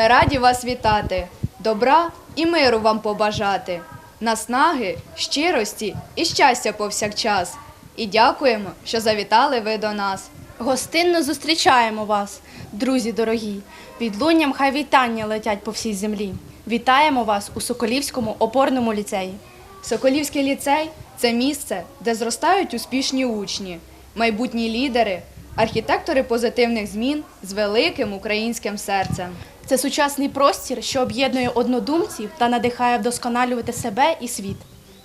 Ми раді вас вітати. Добра і миру вам побажати. Наснаги, щирості і щастя повсякчас. І дякуємо, що завітали ви до нас. Гостинно зустрічаємо вас, друзі дорогі. Відлунням хай вітання летять по всій землі. Вітаємо вас у Соколівському опорному ліцеї. Соколівський ліцей це місце, де зростають успішні учні, майбутні лідери, архітектори позитивних змін з великим українським серцем. Це сучасний простір, що об'єднує однодумців та надихає вдосконалювати себе і світ.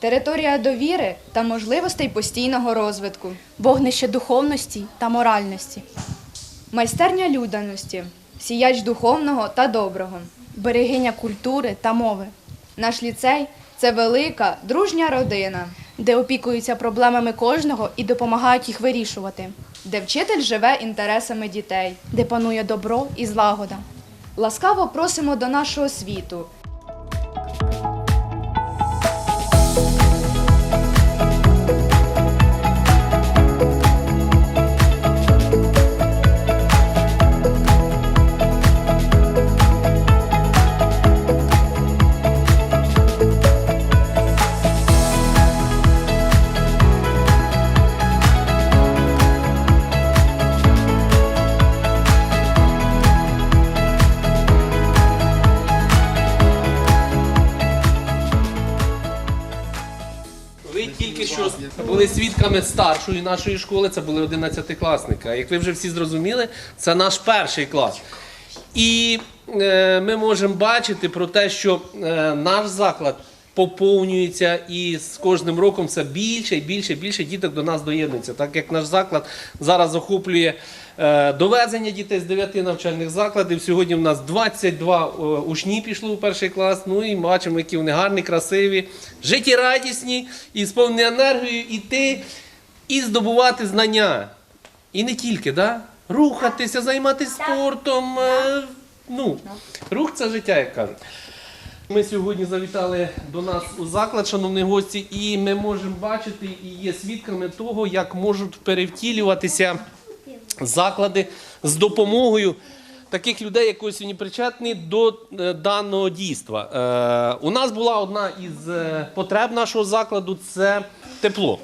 Територія довіри та можливостей постійного розвитку, Вогнище духовності та моральності, майстерня людяності, сіяч духовного та доброго. берегиня культури та мови, Наш ліцей це велика, дружня родина, де опікуються проблемами кожного і допомагають їх вирішувати, де вчитель живе інтересами дітей. де панує добро і злагода. Ласкаво просимо до нашого світу. Були свідками старшої нашої школи, це були 11-класники. Як ви вже всі зрозуміли, це наш перший клас. І е, ми можемо бачити про те, що е, наш заклад поповнюється і з кожним роком все більше і більше і більше діток до нас доєднується. Так як наш заклад зараз охоплює е, довезення дітей з 9 навчальних закладів. Сьогодні в нас 22 е, учні пішли у перший клас. Ну і бачимо, які вони гарні, красиві, життєрадісні і сповнені енергією іти і здобувати знання. І не тільки, да? рухатися, займатися спортом. е, Ну, рух це життя, як кажуть. Ми сьогодні завітали до нас у заклад, шановні гості, і ми можемо бачити і є свідками того, як можуть перевтілюватися заклади з допомогою таких людей, які сьогодні причетні до е, даного дійства. Е, у нас була одна із е, потреб нашого закладу це тепло.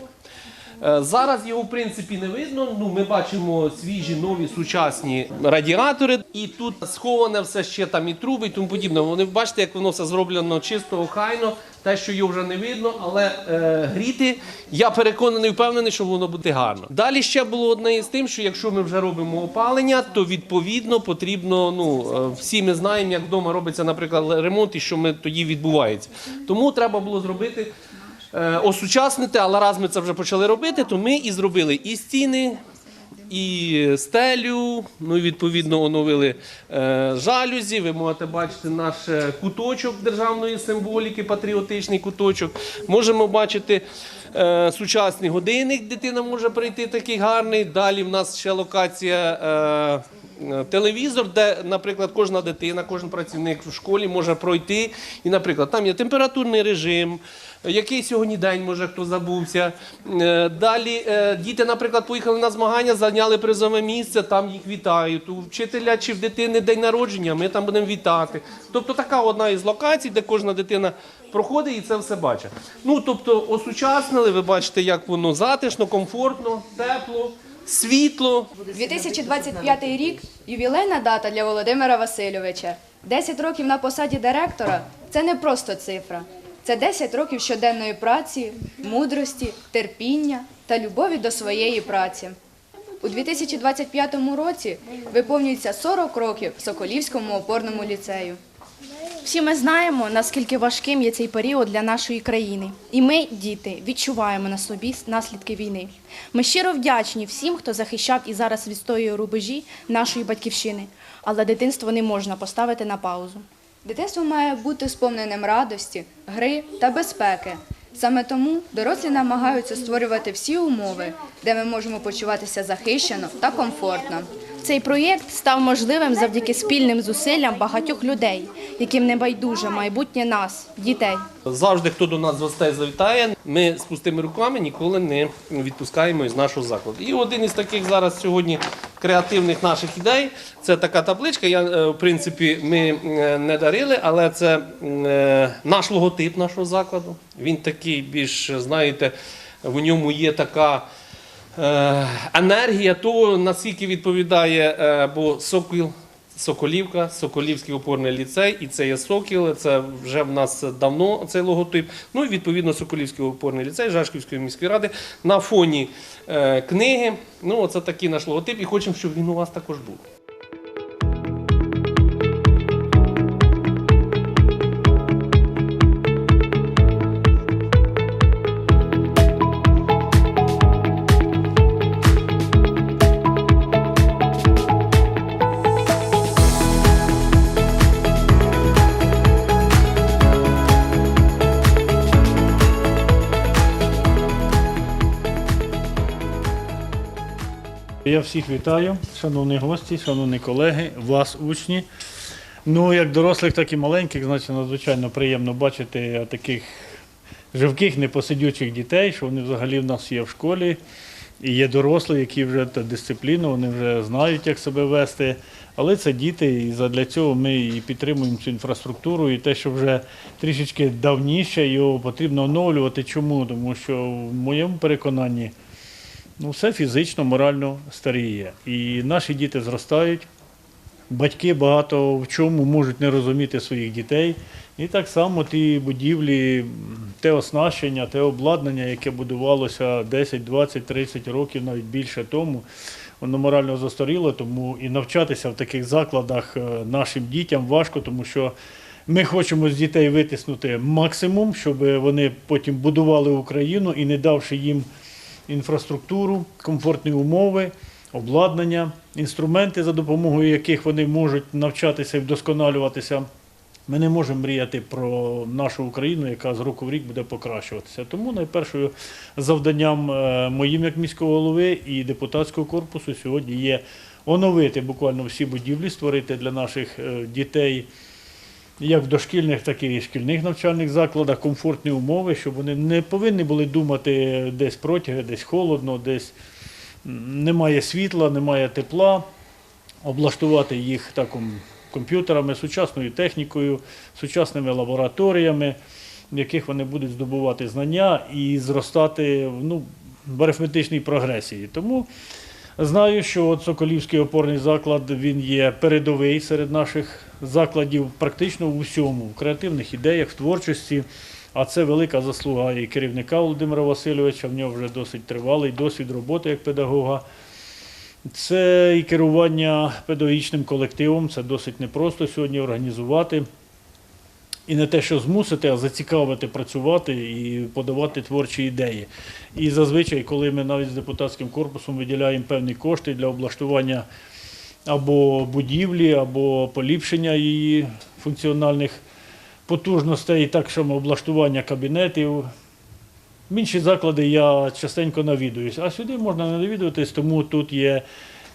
Е, Зараз його в принципі не видно. Ну, ми бачимо свіжі, нові сучасні радіатори, і тут сховане все ще там і труби, і тому подібне. Вони бачите, як воно все зроблено чисто, охайно, те, що його вже не видно, але е, гріти, я переконаний, впевнений, що воно буде гарно. Далі ще було одне із тим, що якщо ми вже робимо опалення, то відповідно потрібно. Ну е, всі ми знаємо, як вдома робиться, наприклад, ремонт, і що ми тоді відбувається. Тому треба було зробити осучаснити, але раз ми це вже почали робити, то ми і зробили і стіни, і стелю. Ну і відповідно оновили е, жалюзі. Ви можете бачити наш е, куточок державної символіки, патріотичний куточок. Можемо бачити. е, Сучасний годинник дитина може прийти такий гарний. Далі в нас ще локація е, е, телевізор, де, наприклад, кожна дитина, кожен працівник в школі може пройти. І, наприклад, там є температурний режим, який сьогодні день, може хто забувся. Е, Далі е, діти, наприклад, поїхали на змагання, зайняли призове місце, там їх вітають. У вчителя чи в дитини день народження, ми там будемо вітати. Тобто така одна із локацій, де кожна дитина проходить і це все бачить. Ну, тобто, осучаснили, ви бачите, як воно затишно, комфортно, тепло, світло. 2025 рік ювілейна дата для Володимира Васильовича. 10 років на посаді директора це не просто цифра. Це 10 років щоденної праці, мудрості, терпіння та любові до своєї праці. У 2025 році виповнюється 40 років Соколівському опорному ліцею. Всі ми знаємо, наскільки важким є цей період для нашої країни. І ми, діти, відчуваємо на собі наслідки війни. Ми щиро вдячні всім, хто захищав і зараз відстоює рубежі нашої батьківщини. Але дитинство не можна поставити на паузу. Дитинство має бути сповненим радості, гри та безпеки. Саме тому дорослі намагаються створювати всі умови, де ми можемо почуватися захищено та комфортно. Цей проєкт став можливим завдяки спільним зусиллям багатьох людей, яким не байдуже майбутнє нас, дітей. Завжди, хто до нас з завітає, ми з пустими руками ніколи не відпускаємо із нашого закладу. І один із таких зараз сьогодні креативних наших ідей це така табличка. Я, е, в принципі, ми е, не дарили, але це е, наш логотип нашого закладу. Він такий більш, знаєте, в ньому є така. Е, енергія того, наскільки відповідає, е, бо Сокіл, Соколівка, Соколівський опорний ліцей, і це є Сокіл, це вже в нас давно цей логотип. Ну і відповідно Соколівський опорний ліцей Жашківської міської ради на фоні е, книги. Ну, оце такий наш логотип, і хочемо, щоб він у вас також був. Я всіх вітаю, шановні гості, шановні колеги, вас, учні. Ну, як дорослих, так і маленьких, значить, надзвичайно приємно бачити таких живких, непосидючих дітей, що вони взагалі в нас є в школі. І є дорослі, які вже та дисципліну, вони вже знають, як себе вести. Але це діти, і задля цього ми і підтримуємо цю інфраструктуру, і те, що вже трішечки давніше, його потрібно оновлювати. Чому? Тому що в моєму переконанні ну, все фізично, морально старіє. І наші діти зростають. Батьки багато в чому можуть не розуміти своїх дітей. І так само ті будівлі, те оснащення, те обладнання, яке будувалося 10, 20, 30 років, навіть більше тому, воно морально застаріло, тому і навчатися в таких закладах е, нашим дітям важко, тому що ми хочемо з дітей витиснути максимум, щоб вони потім будували Україну і не давши їм інфраструктуру, комфортні умови, обладнання, інструменти, за допомогою яких вони можуть навчатися і вдосконалюватися. Ми не можемо мріяти про нашу Україну, яка з року в рік буде покращуватися. Тому найпершою завданням е, моїм як міського голови і депутатського корпусу сьогодні є оновити буквально всі будівлі, створити для наших е, дітей як в дошкільних, так і в шкільних навчальних закладах комфортні умови, щоб вони не повинні були думати десь протяги, десь холодно, десь немає світла, немає тепла, облаштувати їх таком комп'ютерами, сучасною технікою, сучасними лабораторіями, в яких вони будуть здобувати знання і зростати ну, в арифметичній прогресії. Тому Знаю, що Соколівський опорний заклад він є передовий серед наших закладів практично в усьому, в креативних ідеях, в творчості. А це велика заслуга і керівника Володимира Васильовича. В нього вже досить тривалий досвід роботи як педагога. Це і керування педагогічним колективом. Це досить непросто сьогодні організувати. І не те, що змусити, а зацікавити працювати і подавати творчі ідеї. І зазвичай, коли ми навіть з депутатським корпусом виділяємо певні кошти для облаштування або будівлі, або поліпшення її функціональних потужностей, так само облаштування кабінетів. В інші заклади я частенько навідуюсь, а сюди можна не навідуватись, тому тут є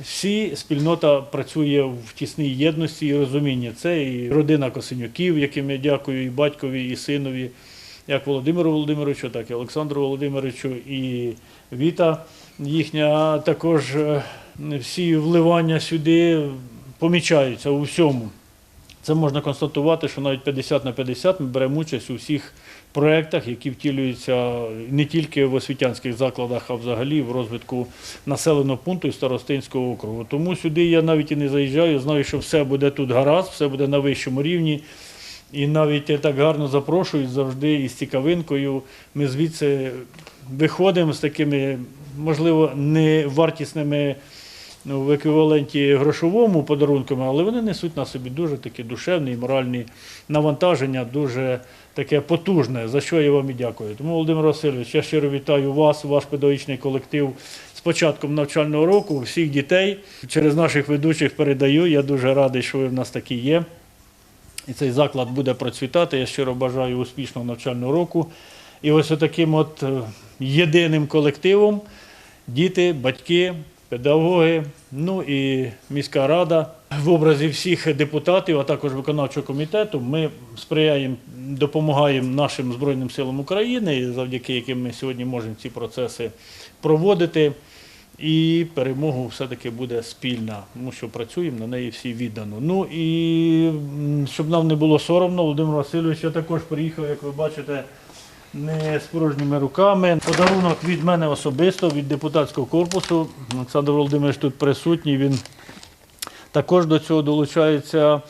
всі спільнота працює в тісній єдності і розумінні. Це і родина Косинюків, яким я дякую, і батькові, і синові, як Володимиру Володимировичу, так і Олександру Володимировичу, і Віта їхня, також е, всі вливання сюди помічаються у всьому. Це можна констатувати, що навіть 50 на 50 ми беремо участь у всіх проєктах, які втілюються не тільки в освітянських закладах, а взагалі в розвитку населеного пункту і старостинського округу. Тому сюди я навіть і не заїжджаю, знаю, що все буде тут гаразд, все буде на вищому рівні. І навіть так гарно запрошують завжди із цікавинкою. Ми звідси виходимо з такими, можливо, не вартісними ну, в еквіваленті грошовому подарунками, але вони несуть на собі дуже такі душевні і моральні навантаження, дуже таке потужне, за що я вам і дякую. Тому, Володимир Васильович, я щиро вітаю вас, ваш педагогічний колектив з початком навчального року, всіх дітей. Через наших ведучих передаю. Я дуже радий, що ви в нас такі є. І цей заклад буде процвітати. Я щиро бажаю успішного навчального року. І ось таким от е, єдиним колективом діти, батьки, педагоги, ну і міська рада в образі всіх депутатів, а також виконавчого комітету. Ми сприяємо, допомагаємо нашим Збройним силам України, завдяки яким ми сьогодні можемо ці процеси проводити. І перемога все-таки буде спільна, тому що працюємо на неї всі віддано. Ну і щоб нам не було соромно, Володимир Васильович я також приїхав, як ви бачите, не з порожніми руками. Подарунок від мене особисто, від депутатського корпусу. Олександр Володимирович тут присутній. Він також до цього долучається.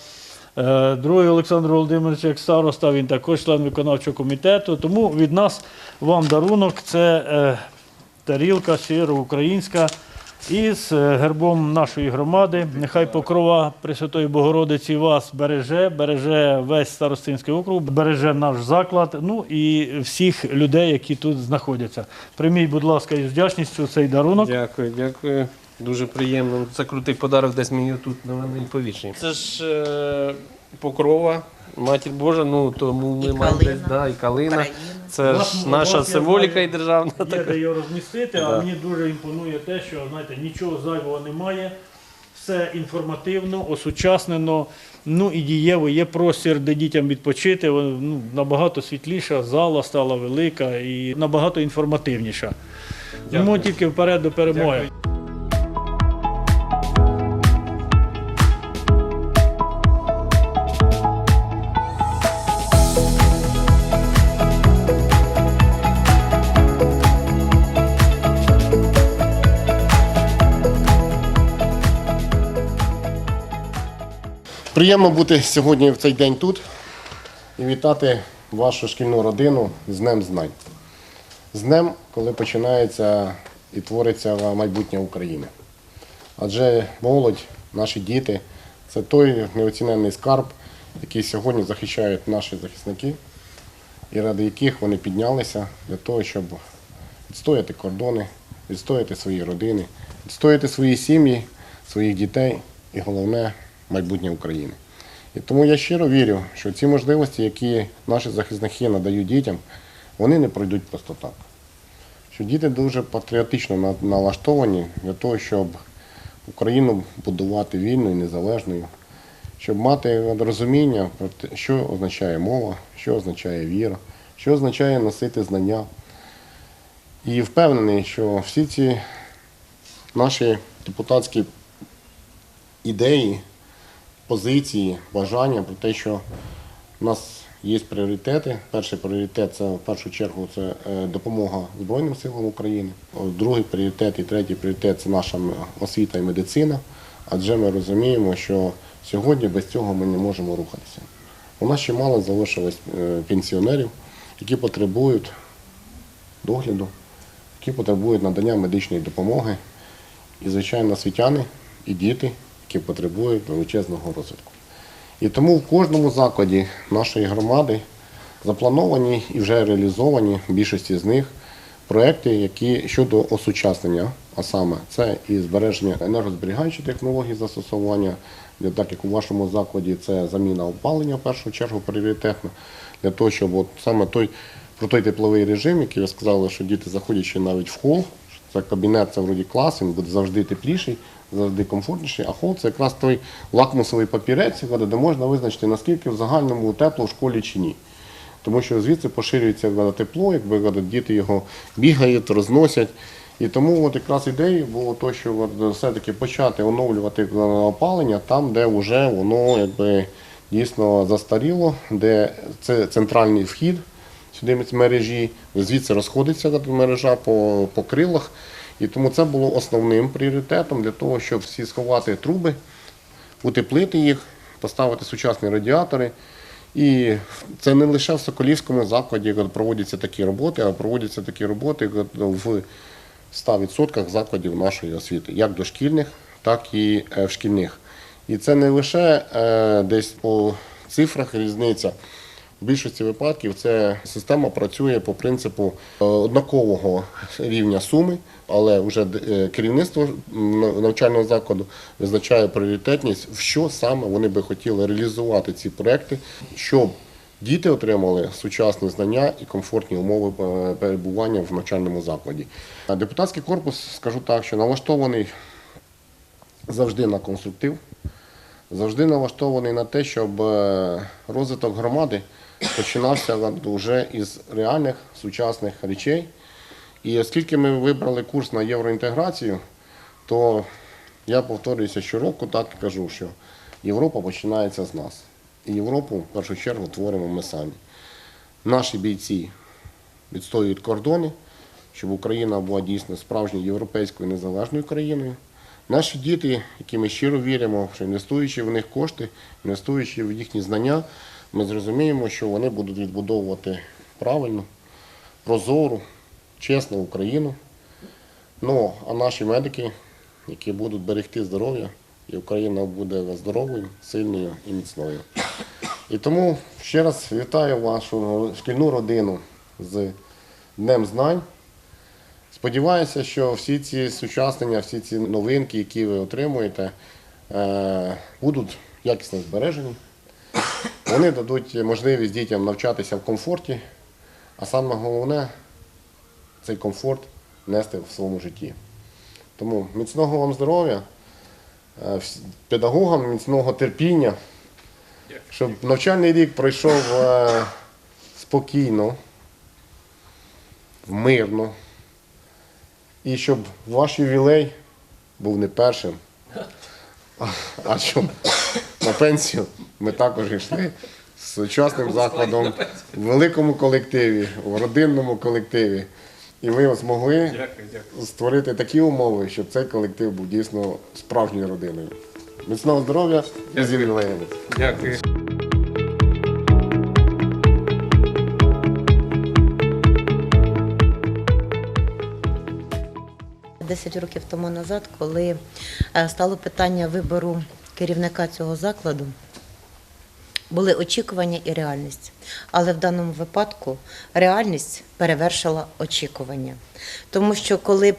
Е, Другий Олександр Володимирович, як староста, він також член виконавчого комітету. Тому від нас вам дарунок це е, тарілка щиро українська із е, гербом нашої громади. Нехай покрова Пресвятої Богородиці вас береже, береже весь старостинський округ, береже наш заклад, ну і всіх людей, які тут знаходяться. Прийміть, будь ласка, із вдячністю цей дарунок. Дякую, дякую. Дуже приємно. Це крутий подарок, десь мені тут на мене і. Це ж е, покрова, матір Божа, ну тому ми І маємо калина. десь, да, і калина. Україна. Це ж наша вас, символіка і державна. Є така. де його розмістити, а Да. мені дуже імпонує те, що знаєте, нічого зайвого немає. Все інформативно, осучаснено, ну і дієво. Є простір, де дітям відпочити. Вон, Ну, набагато світліша, зала стала велика і набагато інформативніша. Тому тільки вперед до перемоги. Приємно бути сьогодні в цей день тут і вітати вашу шкільну родину з Днем Знань. З днем, коли починається і твориться майбутнє України. Адже молодь, наші діти це той неоціненний скарб, який сьогодні захищають наші захисники, і ради яких вони піднялися для того, щоб відстояти кордони, відстояти свої родини, відстояти свої сім'ї, своїх дітей і головне майбутнє України. І тому я щиро вірю, що ці можливості, які наші захисники надають дітям, вони не пройдуть просто так. Що діти дуже патріотично налаштовані для того, щоб Україну будувати вільною, незалежною, щоб мати розуміння про те, що означає мова, що означає віра, що означає носити знання. І впевнений, що всі ці наші депутатські ідеї, позиції, бажання про те, що у нас є пріоритети. Перший пріоритет це в першу чергу це е, допомога Збройним силам України. Другий пріоритет і третій пріоритет це наша освіта і медицина. Адже ми розуміємо, що сьогодні без цього ми не можемо рухатися. У нас ще мало залишилось е, пенсіонерів, які потребують догляду, які потребують надання медичної допомоги. І, звичайно, освітяни і діти, які потребують величезного розвитку. І тому в кожному закладі нашої громади заплановані і вже реалізовані в більшості з них проекти, які щодо осучаснення, а саме це і збереження енергозберігаючої технології застосування, так як у вашому закладі це заміна опалення в першу чергу пріоритетно, для того, щоб от саме той про той тепловий режим, який ви сказали, що діти заходячи навіть в хол, це кабінет, це вроді клас, він буде завжди тепліший, завжди комфортніший, а хол це якраз той лакмусовий папірець, де можна визначити, наскільки в загальному тепло в школі чи ні. Тому що звідси поширюється тепло, якби діти його бігають, розносять. І тому от якраз ідеєю було то, що все-таки почати оновлювати опалення там, де вже воно якби, дійсно застаріло, де це центральний вхід сюди мережі, звідси розходиться мережа по, по крилах. І тому це було основним пріоритетом для того, щоб всі сховати труби, утеплити їх, поставити сучасні радіатори. І це не лише в Соколівському закладі проводяться такі роботи, а проводяться такі роботи в 100% закладів нашої освіти, як дошкільних, так і е, в шкільних. І це не лише е, десь по цифрах різниця. В більшості випадків ця система працює по принципу е, однакового рівня суми, але вже е, керівництво навчального закладу визначає пріоритетність, в що саме вони би хотіли реалізувати ці проекти, щоб діти отримали сучасні знання і комфортні умови е, перебування в навчальному закладі. Депутатський корпус, скажу так, що налаштований завжди на конструктив, завжди налаштований на те, щоб розвиток громади починався вже із реальних сучасних речей. І оскільки ми вибрали курс на євроінтеграцію, то я повторююся щороку, так і кажу, що Європа починається з нас. І Європу в першу чергу творимо ми самі. Наші бійці відстоюють кордони, щоб Україна була дійсно справжньою європейською незалежною країною. Наші діти, які ми щиро віримо, що інвестуючи в них кошти, інвестуючи в їхні знання, ми зрозуміємо, що вони будуть відбудовувати правильно, прозору, чесну Україну. Ну, а наші медики, які будуть берегти здоров'я, і Україна буде здоровою, сильною і міцною. І тому ще раз вітаю вашу шкільну родину з Днем Знань. Сподіваюся, що всі ці сучаснення, всі ці новинки, які ви отримуєте, е, будуть якісно збережені. Вони дадуть можливість дітям навчатися в комфорті, а саме головне цей комфорт нести в своєму житті. Тому міцного вам здоров'я, е, педагогам міцного терпіння, щоб навчальний рік пройшов е, спокійно, мирно, і щоб ваш ювілей був не першим, а- щоб на пенсію ми також йшли з сучасним закладом в великому колективі, в родинному колективі. І ви змогли створити такі умови, щоб цей колектив був дійсно справжньою родиною. Міцного здоров'я і з. Дякую. Десять років тому назад, коли е, стало питання вибору керівника цього закладу, були очікування і реальність. Але в даному випадку реальність перевершила очікування. Тому що коли б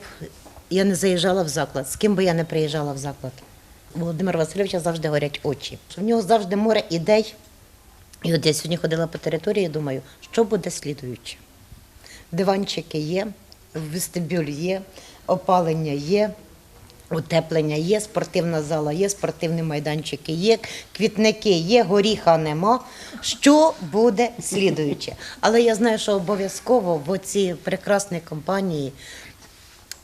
я не заїжджала в заклад, з ким би я не приїжджала в заклад, Володимира Васильовича завжди горять очі. В нього завжди море ідей. І от я сьогодні ходила по території і думаю, що буде слідуюче. Диванчики є, вестибюль є, опалення є, утеплення є, спортивна зала є, спортивні майданчики є, квітники є, горіха нема. Що буде слідуюче? Але я знаю, що обов'язково в цій прекрасній компанії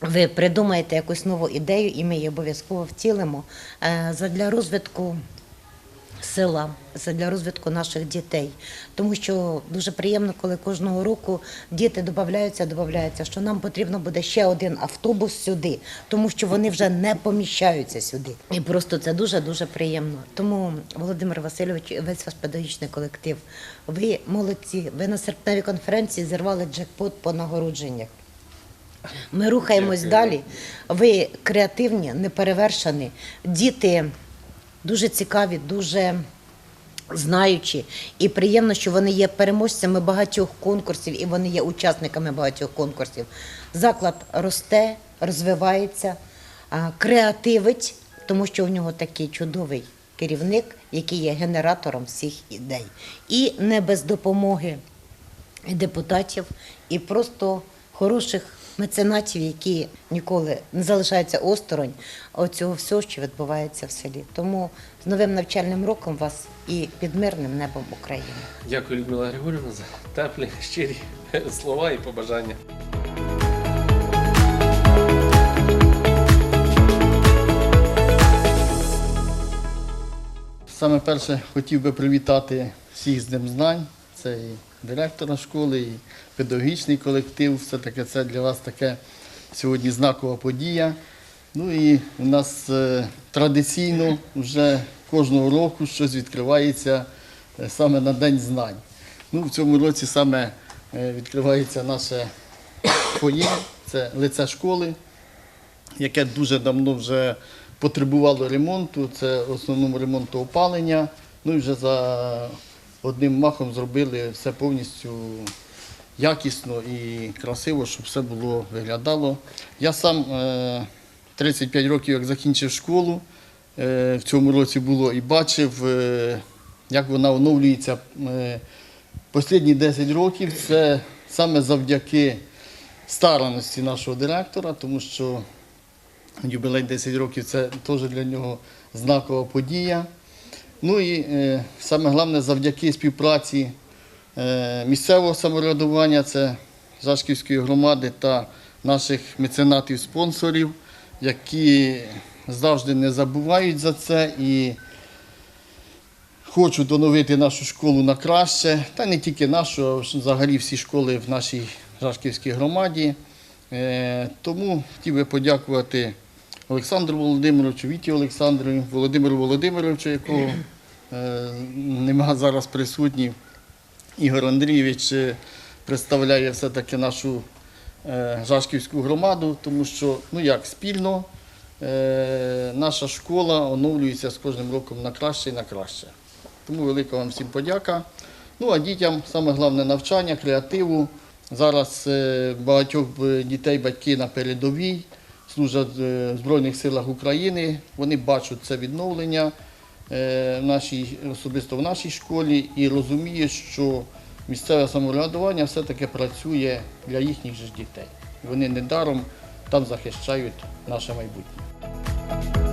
ви придумаєте якусь нову ідею, і ми її обов'язково втілимо е, задля розвитку села, для розвитку наших дітей. Тому що дуже приємно, коли кожного року діти додаються, додаються, що нам потрібно буде ще один автобус сюди, тому що вони вже не поміщаються сюди. І просто це дуже-дуже приємно. Тому, Володимир Васильович, весь ваш педагогічний колектив, ви молодці, ви на серпневій конференції зірвали джекпот по нагородженнях. Ми рухаємось далі. Ви креативні, неперевершені. Діти дуже цікаві, дуже знаючі. І приємно, що вони є переможцями багатьох конкурсів і вони є учасниками багатьох конкурсів. Заклад росте, розвивається, креативить, тому що в нього такий чудовий керівник, який є генератором всіх ідей. І не без допомоги депутатів, і просто хороших меценатів, які ніколи не залишаються осторонь оцього всього, що відбувається в селі. Тому з новим навчальним роком вас і під мирним небом України. Дякую, Людмила Григорівна, за теплі, щирі слова і побажання. Саме перше хотів би привітати всіх з Днем знань. Це і директора школи, і педагогічний колектив. Все-таки це для вас таке сьогодні знакова подія. Ну і у нас е, традиційно вже кожного року щось відкривається е, саме на День знань. Ну, в цьому році саме е, відкривається наше фоє, це лице школи яке дуже давно вже потребувало ремонту. Це в основному ремонту опалення. Ну і вже за одним махом зробили все повністю якісно і красиво, щоб все було виглядало. Я сам е, 35 років, як закінчив школу, е, в цьому році було і бачив, е, як вона оновлюється. е, Останні 10 років це саме завдяки старанності нашого директора, тому що юбілей 10 років це теж для нього знакова подія. Ну і е, саме головне завдяки співпраці е, місцевого самоврядування, це Жашківської громади та наших меценатів-спонсорів, які завжди не забувають за це і хочуть оновити нашу школу на краще, та не тільки нашу, а взагалі всі школи в нашій Жашківській громаді. Е, Тому хотів би подякувати Олександру Володимировичу, Віті Олександрові, Володимиру Володимировичу, якого нема зараз присутній. Ігор Андрійович е, представляє все-таки нашу е, Жашківську громаду, тому що ну як спільно е, наша школа оновлюється з кожним роком на краще і на краще. Тому велика вам всім подяка. Ну а дітям саме головне навчання, креативу. Зараз е, багатьох е, дітей батьки на передовій служать е, в Збройних силах України. Вони бачать це відновлення е, в нашій, особисто в нашій школі і розуміє, що місцеве самоврядування все-таки працює для їхніх ж дітей. Вони недаром там захищають наше майбутнє.